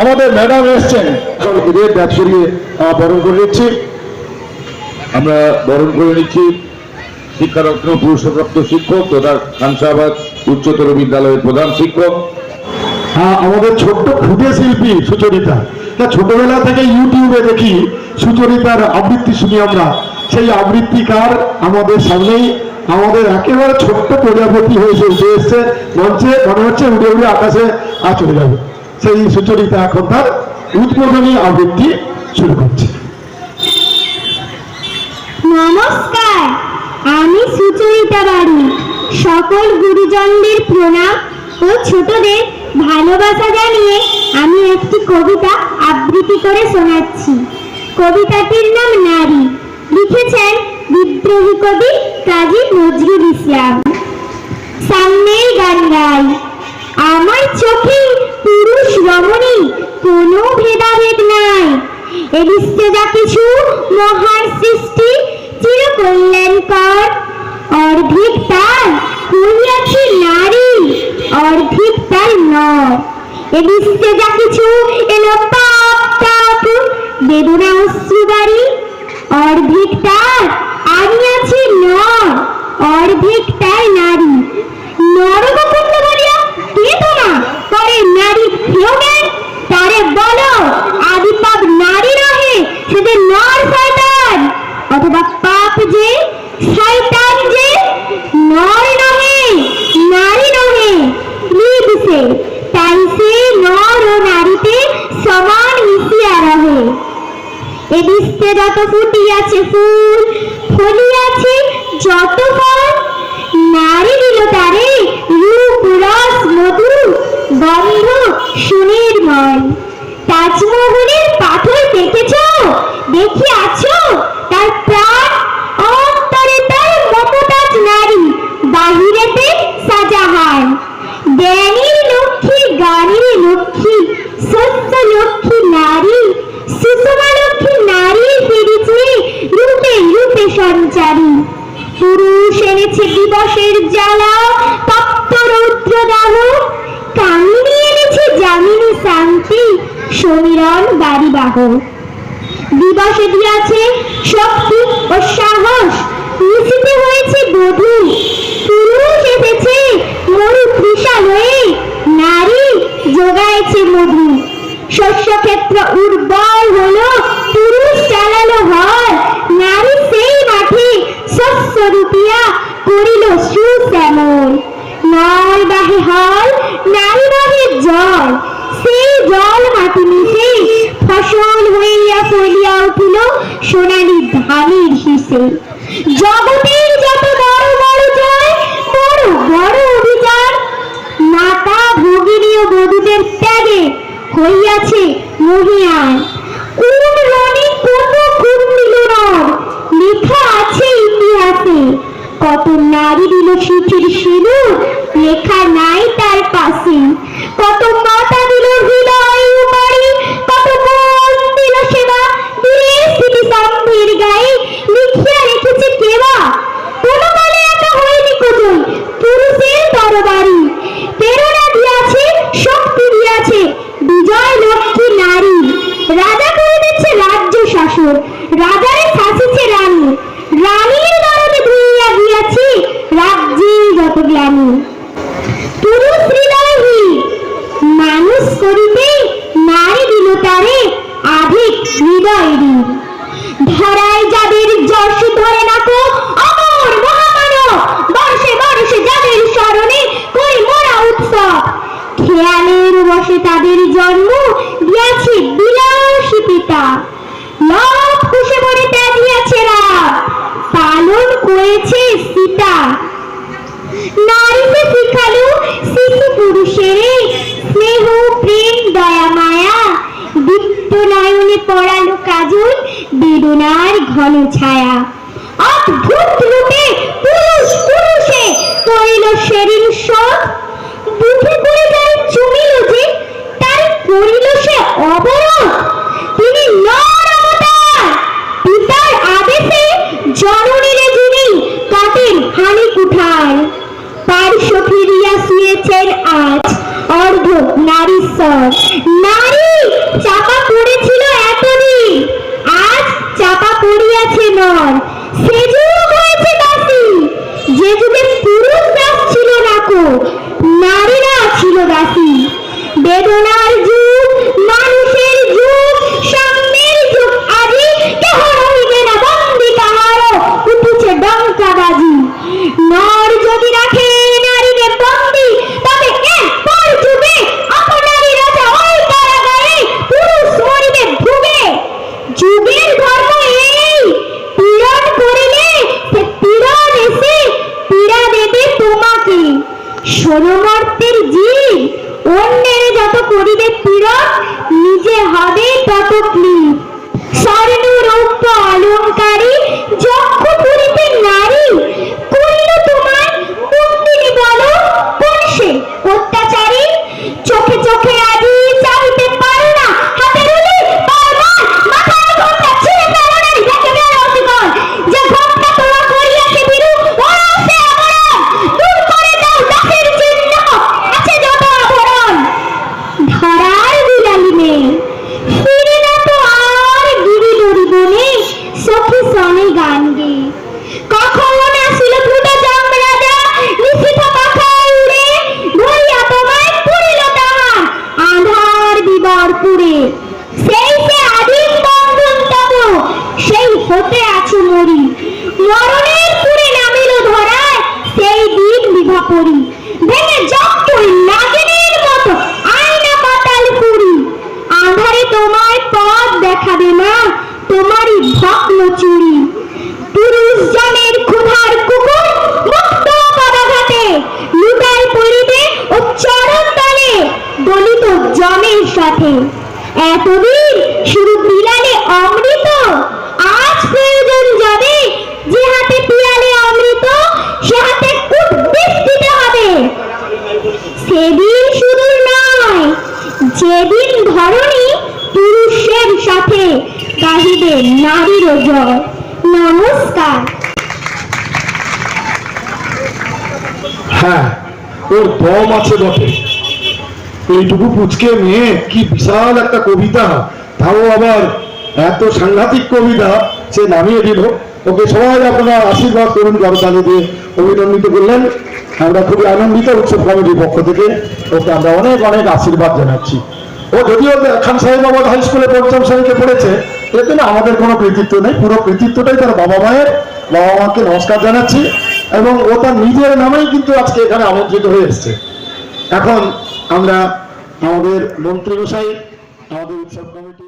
আমাদের ম্যাডাম এসছেন। এদের ব্যাচ করিয়ে বরণ করে নিচ্ছি। আমরা বরণ করে নিচ্ছি শিক্ষারত্ন পুরস্কারপ্রাপ্ত শিক্ষক তথা খানসাবাদ উচ্চতর বিদ্যালয়ের প্রধান শিক্ষক। হ্যাঁ আমাদের ছোট্ট ক্ষুদে শিল্পী সুচরিতা। তা ছোটবেলা থেকে ইউটিউবে দেখি সুচরিতার আবৃত্তি শুনি আমরা। সেই আবৃত্তিকার আমাদের সামনেই আমাদের একেবারে ছোট্ট প্রজাপতি হয়েছে উঠে এসছে। মঞ্চে মনে হচ্ছে উড়ে উড়ে আকাশে আর চলে যাবে। সেই সুচরিতা এখন তার উদ্বোধনী আবৃত্তি শুরু করছে। নমস্কার, আমি সুচরিতা বাড়ি। সকল গুরুজনদের প্রণাম ও ছোটদের ভালোবাসা জানিয়ে আমি একটি কবিতা আবৃত্তি করে শোনাচ্ছি। কবিতাটির নাম নারী। লিখেছেন বিদ্রোহী কবি কাজী নজরুল ইসলাম। সামনেই গান গাই। আমার চোখে যা মহান সৃষ্টি চির কল্যাণকর অর্ধেক তার হইয়াছে নারী, অর্ধেক তার নর। এ বিশ্বে কিছু এলো পাপ, তাপ, বেদনা অশ্রুবাড়ি অর্ধেক তার আনিয়াছে নর, অর্ধেক তার নারী। নরককুণ্ড বলিয়া কে তোমা পরে নারী কেউ নেই তারে বলো আদি পাপ নারী নহে সেদের নর শয়তান অথবা পাপ যে শয়তান যে নর নহে নারী নহে লিপসে তাই সে নর ও নারীতে সমান মিশিয়া রহে এ ফুল যত ফল, নারী দিল তারে রূপ, রস, মধু, গন্ধ সুনির্মল তাজমহলের পাথর দেখেছ? দেখি আছো? দিবসের জ্বালা তপ্ত রৌদ্র দাহ। কামিনী এনেছে জামিনী শান্তি, সমীরণ বাড়িবাহ দিবসে দিয়াছে শক্তি ও সাহস নিশিতে হয়েছে বধূ। পুরুষ এসেছে মরু তৃষা হয়ে নারী যোগাইছে মধু। শস্যক্ষেত্র উর্বর হলো, পুরুষ চালালো হল নারী সেই মাঠে শস্য রূপিয়া। করিল সুশ্যামল নয় বাহে হল নারী বাহে জল। সেই জল মাটি মিশে ফসল হইয়া ফলিয়া উঠিল সোনালি ধানের শীষে। জগতের যত বড় বড় জয়, বড় বড় অভিযান। মাতা ভগিনী ও বধূদের ত্যাগে হইয়াছে মহিয়ান। কোন রণে কত খুন দিল নর, লেখা আছে ইতিহাসে। কত নারী দিল সুচির সিঁদুর লেখা নাই তার পাশে। কত মাতা দিল হৃদয় পিতা লভ কুশে মরে ত্যাগিয়াছে রাম পালন করেছে সীতা। নারীকে শিখালো শিশু পুরুষের স্নেহ, প্রেম, দয়া, মায়া। দীপ্ত নয়নে পড়ালো কাজল, বেদনার ঘন ছায়া। অদ্ভুত রূপে পুরুষ পুরুষে করিল শরীর সব। বুঝে করে তার চুমিল যে তার করিল সে অবরোধ आज और भुवनारी सर দেখাবে না? তোমারই ভগ্ন চুরি। পুরুষ জনের ক্ষুধার কুকুর মুক্ত পদাঘাতে লুটায় পড়িবে ও চরণ তলে দলিত জনের সাথে। এতদিন গাহিবে নারীর জয়। নমস্কার। হ্যাঁ ওর দম আছে বটে। এইটুকু পুচকে মেয়ে, কি বিশাল একটা কবিতা। তাও আবার এত সাংঘাতিক কবিতা, সে নামিয়ে দিল। ওকে সবাই আপনারা আশীর্বাদ করুন করতালি দিয়ে অভিনন্দিত করলেন। আমরা খুবই আনন্দিত উৎসব কমিটির পক্ষ থেকে। ওকে আমরা অনেক অনেক আশীর্বাদ জানাচ্ছি। ও যদিও খান সাহেবাবাদ হাই স্কুলে পঞ্চম শ্রেণীতে পড়েছে এতে না আমাদের কোনো কৃতিত্ব নেই, পুরো কৃতিত্বটাই তার বাবা মায়ের। বাবা মাকে নমস্কার জানাচ্ছি এবং ও তার নিজের নামেই কিন্তু আজকে এখানে আমন্ত্রিত হয়ে এসছে। এখন আমরা আমাদের মন্ত্রী মশাই, আমাদের উৎসব কমিটির